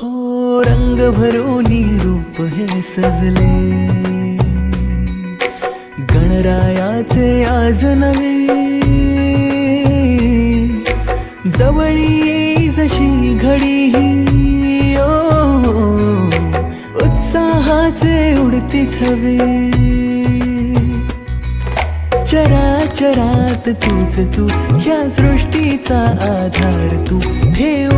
हो रंग भरोनी रूप हे सजले. गणरायाचे आज नवे जवळी येई जशी घडी ही ओ उत्साहाचे उडती थवे. चराचरात तूच तू या सृष्टीचा आधार तू ठेव